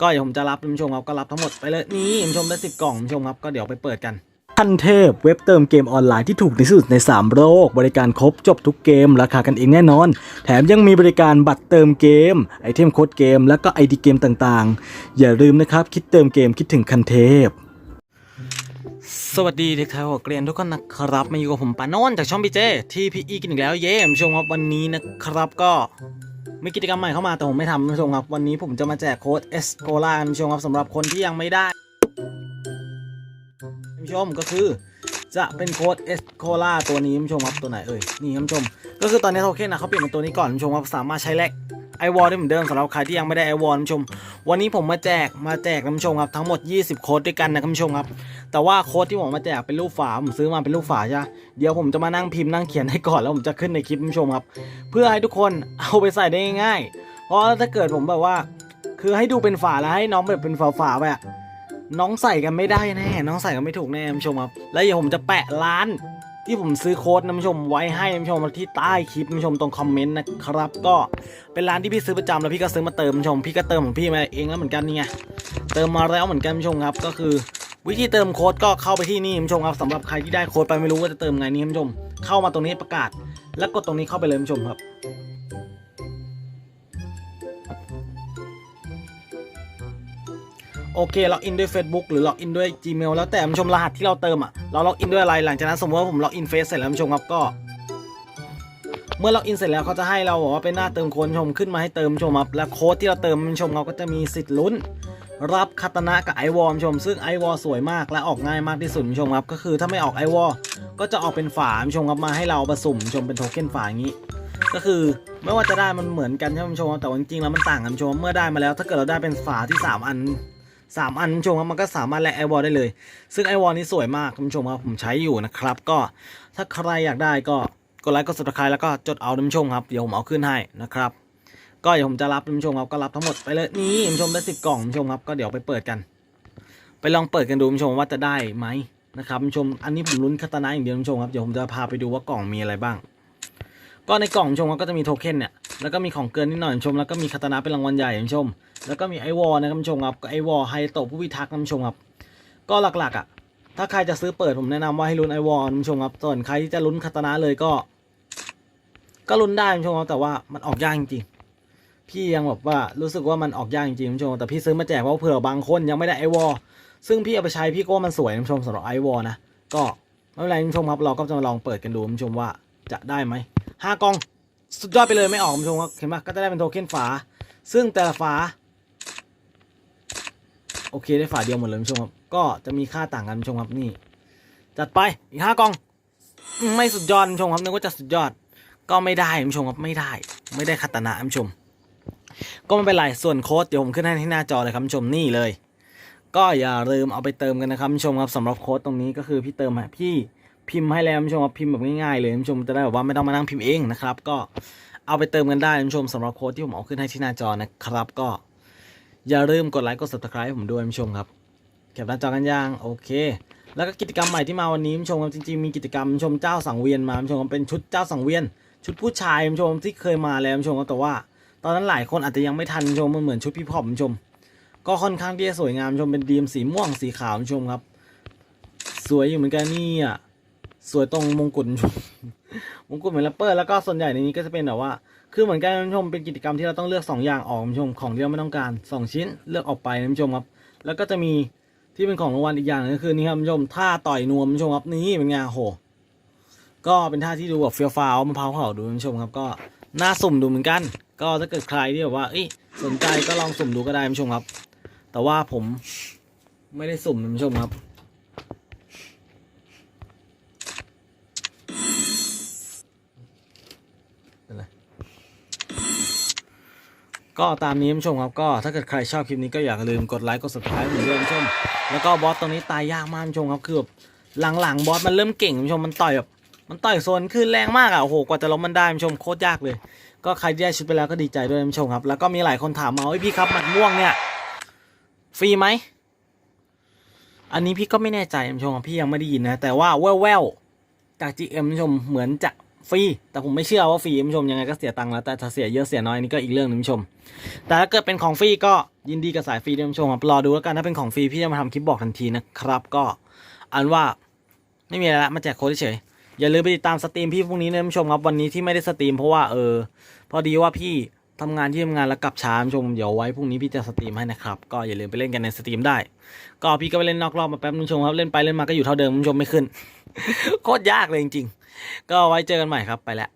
ก็เดี๋ยวผมจะรับคุณผู้ชมครับก็รับทั้งหมดไปเลยนี่คุณผู้ชมได้สิบกล่องคุณผู้ชมครับก็เดี๋ยวไปเปิดกันทันเทพเว็บเติมเกมออนไลน์ที่ถูกที่สุดใน 3 โลก บริการครบจบทุกเกม ราคากันเองแน่นอน แถมยังมีบริการบัตรเติมเกม ไอเทมโค้ดเกม แล้วก็ไอดีเกมต่างๆ อย่าลืมนะครับ คิดเติมเกมคิดถึงคันเทพ สวัสดีเด็กไทยหัวเกรียนทุกคนนะครับมาอยู่กับผมปานนท์จากช่องพีเจที่พีอีกันอีกแล้วเย้คุณผู้ชมครับวันนี้นะครับก็ มีกิจกรรมใหม่เข้ามาแต่ผมไม่ทำคุณผู้ชมครับ วันนี้ผมจะมาแจกโค้ดเอสโคล่าคุณผู้ชมครับสำหรับคนที่ยังไม่ได้คุณผู้ชมก็คือจะเป็นโค้ดเอสโคล่าตัวนี้คุณผู้ชมครับตัวไหนเอ่ยนี่คุณผู้ชม ก็คือตอนนี้โทเค็นนะเขาเปลี่ยนเป็นตัวนี้ก่อนคุณผู้ชมครับสามารถใช้แลก ไอวอลได้เหมือนเดิมสำหรับใครที่ยังไม่ได้ไอวอลคุณผู้ชม วันนี้ผมมาแจกมาแจกคุณผู้ชมครับทั้งหมด 20 โค้ดด้วยกันนะคุณผู้ชมครับ แต่ว่าโค้ดที่ผมมาแจกเป็นรูปฝาผมซื้อมาเป็นรูปฝาใช่ไหมเดี๋ยวผมจะมานั่งพิมพ์นั่งเขียนให้ก่อนแล้วผมจะขึ้นในคลิปคุณผู้ชมครับ เพื่อให้ทุกคนเอาไปใส่ได้ง่ายๆเพราะถ้าเกิดผมแบบว่า คือให้ดูเป็นฝาแล้วให้น้องแบบเป็นฝาฝาไปอะน้องใส่กันไม่ได้แน่ น้องใส่กันไม่ถูกแน่คุณผู้ชมครับ แล้วเดี๋ยวผมจะแปะร้าน ที่ผมซื้อโค้ดน้ำชมไว้ให้น้ำชมที่ใต้คลิปน้ำชมตรงคอมเมนต์นะครับ ก็เป็นร้านที่พี่ซื้อประจำแล้วพี่ก็ซื้อมาเติมน้ำชมพี่ก็เติมของพี่มาเองแล้วเหมือนกันนี่ไงเติมมาแล้วเหมือนกันน้ำชมครับ ก็คือ วิธีเติมโค้ดก็เข้าไปที่นี่น้ำชมครับสำหรับใครที่ได้โค้ดไปไม่รู้ว่าจะเติมไงนี่น้ำชม เข้ามาตรงนี้ประกาศ แล้วกดตรงนี้เข้าไปเลยน้ำชมครับ โอเคล็อกอินด้วย Facebook หรือล็อกอินด้วย Gmail แล้วแต่ผู้ชมรหัสที่เราเติมอะเราล็อกอินด้วยอะไรหลังจากนั้นสมมติว่าผมล็อกอินเฟซเสร็จแล้วผู้ชมครับก็ เมื่อล็อกอินเสร็จแล้วเขาจะให้เราบอกว่าเป็นหน้าเติมโค้ดผู้ชมขึ้นมาให้เติมชมครับและโค้ดที่เราเติมผู้ชมเราก็จะมีสิทธิ์ลุ้น รับคาตนะกับไอวอลผู้ชม ซึ่งไอวอลสวยมากและออกง่ายมากที่สุดผู้ชมครับก็คือถ้าไม่ออกไอวอลก็จะออกเป็นฝาผู้ชมครับมาให้เราผสมผู้ชมเป็นโทเค็นฝาอย่างนี้ก็คือไม่ว่าจะได้มันเหมือนกันใช่ไหมคุณผู้ชมแต่จริงๆแล้วมันต่างกันชมเมื่อได้มาแล้ว ถ้าเกิดเราได้เป็นฝาที่สามอัน สามอันคุณผู้ชมครับมันก็สามารถแลกไอวอลได้เลย ซึ่งไอวอลนี้สวยมากคุณผู้ชมครับผมใช้อยู่นะครับ ก็ถ้าใครอยากได้ก็กดไลค์กด subscribe แล้วก็จดเอาคุณผู้ชมครับเดี๋ยวผมเอาขึ้นให้นะครับก็เดี๋ยวผมจะรับคุณผู้ชมครับก็รับทั้งหมดไปเลยนี่คุณผู้ชมได้สิบกล่องคุณผู้ชมครับก็เดี๋ยวไปเปิดกัน ไปลองเปิดกันดูคุณผู้ชมว่าจะได้ไหมนะครับคุณผู้ชมอันนี้ผมลุ้นคาตานะอย่างเดียวคุณผู้ชมครับเดี๋ยวผมจะพาไปดูว่ากล่องมีอะไรบ้าง ก็ในกล่องคุณผู้ชมครับก็จะมีโทเค็นเนี่ย แล้วก็มีของเกินนิดหน่อยชม แล้วก็มีคาตานะเป็นรางวัลใหญ่ชม แล้วก็มีไอวอลนะครับคุณผู้ชมครับไอวอลไฮโตผู้พิทักษ์คุณผู้ชมครับก็หลักๆอะถ้าใครจะซื้อเปิดผมแนะนำว่าให้ลุ้นไอวอลคุณผู้ชมครับส่วนใครที่จะลุ้นคาตานะเลยก็ ก็ลุ้นได้คุณผู้ชมครับแต่ว่ามันออกยากจริงๆพี่ยังแบบว่ารู้สึกว่ามันออกยากจริงๆคุณผู้ชมแต่พี่ซื้อมาแจกเพราะเผื่อบางคนยังไม่ได้ไอวอลซึ่งพี่เอาไปใช้พี่ก็ว่ามันสวยคุณผู้ชมสำหรับไอวอลนะก็ไม่เป็นไรคุณผู้ชมครับเราก็จะมาลองเปิดกันดูชมว่าจะได้ไหมห้ากอง สุดยอดไปเลยไม่ออกคุณผู้ชมครับเห็นไหมก็จะได้เป็นโทเค็นฝา ซึ่งแต่ละฝา โอเคได้ฝาเดียวหมดเลยคุณผู้ชมครับ ก็จะมีค่าต่างกันคุณผู้ชมครับนี่ จัดไปอีกห้ากล่อง ไม่สุดยอดคุณผู้ชมครับนึกว่าจะสุดยอด ก็ไม่ได้คุณผู้ชมครับไม่ได้ ไม่ได้คัตนะคุณผู้ชม ก็ไม่เป็นไรส่วนโค้ดเดี๋ยวผมขึ้นให้ที่หน้าจอเลยครับคุณผู้ชมนี่เลย ก็อย่าลืมเอาไปเติมกันนะครับคุณผู้ชมครับสำหรับโค้ดตรงนี้ก็คือพี่เติมพี่ พิมพ์ให้แล้วคุณผู้ชมพิมพ์แบบง่ายๆเลยคุณผู้ชมจะได้แบบว่าไม่ต้องมานั่งพิมพ์เองนะครับ ก็เอาไปเติมกันได้คุณผู้ชมสำหรับโค้ดที่ผมเอาขึ้นให้ที่หน้าจอนะครับ ก็อย่าลืมกดไลค์กด subscribe ให้ผมด้วยคุณผู้ชมครับเก็บหน้าจอกันย่างโอเค แล้วก็กิจกรรมใหม่ที่มาวันนี้คุณผู้ชมครับจริงๆมีกิจกรรมคุณผู้ชมเจ้าสังเวียนมาคุณผู้ชมเป็นชุดเจ้าสังเวียน ชุดผู้ชายคุณผู้ชมที่เคยมาแล้วคุณผู้ชมครับแต่ว่า ตอนนั้นหลายคนอาจจะยังไม่ทันคุณผู้ชมมันเหมือนชุดพี่พอปคุณผู้ชม ก็ค่อนข้างที่จะสวยงามคุณผู้ชมเป็นดีมสีม่วงสีขาวคุณผู้ชมครับ สวยอยู่เหมือนกันนี่อะ สวยตรงมงกุฎ มงกุฎเหมือนแรปเปอร์แล้วก็ส่วนใหญ่ในนี้ก็จะเป็นแบบว่า คือเหมือนกันคุณผู้ชมเป็นกิจกรรมที่เราต้องเลือก 2 อย่างออกคุณผู้ชมของที่เราไม่ต้องการ 2 ชิ้นเลือกออกไปนะคุณผู้ชมครับ แล้วก็จะมีที่เป็นของรางวัลอีกอย่างหนึงก็คือนี่ครับคุณผู้ชมท่าต่อยนวมคุณผู้ชมครับนี่เป็นไงโห ก็เป็นท่าที่ดูแบบเฟี้ยวฟ้าวมะพร้าวเผาดูคุณผู้ชมครับก็น่าสุ่มดูเหมือนกัน ก็ถ้าเกิดใครที่แบบว่าสนใจก็ลองสุ่มดูก็ได้คุณผู้ชมครับ แต่ว่าผมไม่ได้สุ่มคุณผู้ชมครับ ก็ตามนี้คุณผู้ชมครับก็ถ้าเกิดใครชอบคลิปนี้ก็อย่าลืมกดไลค์กด subscribe เหมือนเดิมคุณผู้ชมแล้วก็บอสตัวนี้ตายยากมากคุณผู้ชมครับคือแบบหลังๆบอสมันเริ่มเก่งคุณผู้ชมมันต่อยแบบมันต่อยโซนขึ้นแรงมากอะโอ้โหกว่าจะล้มมันได้คุณผู้ชมโคตรยากเลย ก็ใครที่ได้ชุดไปแล้วก็ดีใจด้วยคุณผู้ชมครับ แล้วก็มีหลายคนถามมาว่าพี่ครับหมัดม่วงเนี่ยฟรีไหมอันนี้พี่ก็ไม่แน่ใจคุณผู้ชมพี่ยังไม่ได้ยินนะแต่ว่าแว่วๆจาก GM คุณผู้ชมเหมือนจะ ฟรีแต่ผมไม่เชื่อว่าฟรีคุณผู้ชมยังไงก็เสียตังค์แล้วแต่ถ้าเสียเยอะเสียน้อยนี่ก็อีกเรื่องนึงคุณผู้ชม แต่ถ้าเกิดเป็นของฟรีก็ยินดีกับสายฟรีด้วยคุณผู้ชมครับรอดูแล้วกันถ้าเป็นของฟรีพี่จะมาทำคลิปบอกทันทีนะครับก็อันว่าไม่มีอะไรละมาแจกโค้ดเฉยอย่าลืมไปติดตามสตรีมพี่พรุ่งนี้นะคุณผู้ชมครับวันนี้ที่ไม่ได้สตรีมเพราะว่าเออพอดีว่าพี่ทำงานที่ทำงานแล้วกลับช้าคุณผู้ชมเดี๋ยวไว้พรุ่งนี้พี่จะสตรีมให้นะครับก็อย่าลืมไปเล่นกันในสตรีมได้ ก็พี่ก็ไปเล่นนอกรอบมาแป๊บนึงคุณผู้ชมครับเล่นไปเล่นมาก็อยู่เท่าเดิมคุณผู้ชมไม่ขึ้นโคตรยากเลยจริงๆ ก็ไว้เจอกันใหม่ครับไปแล้ว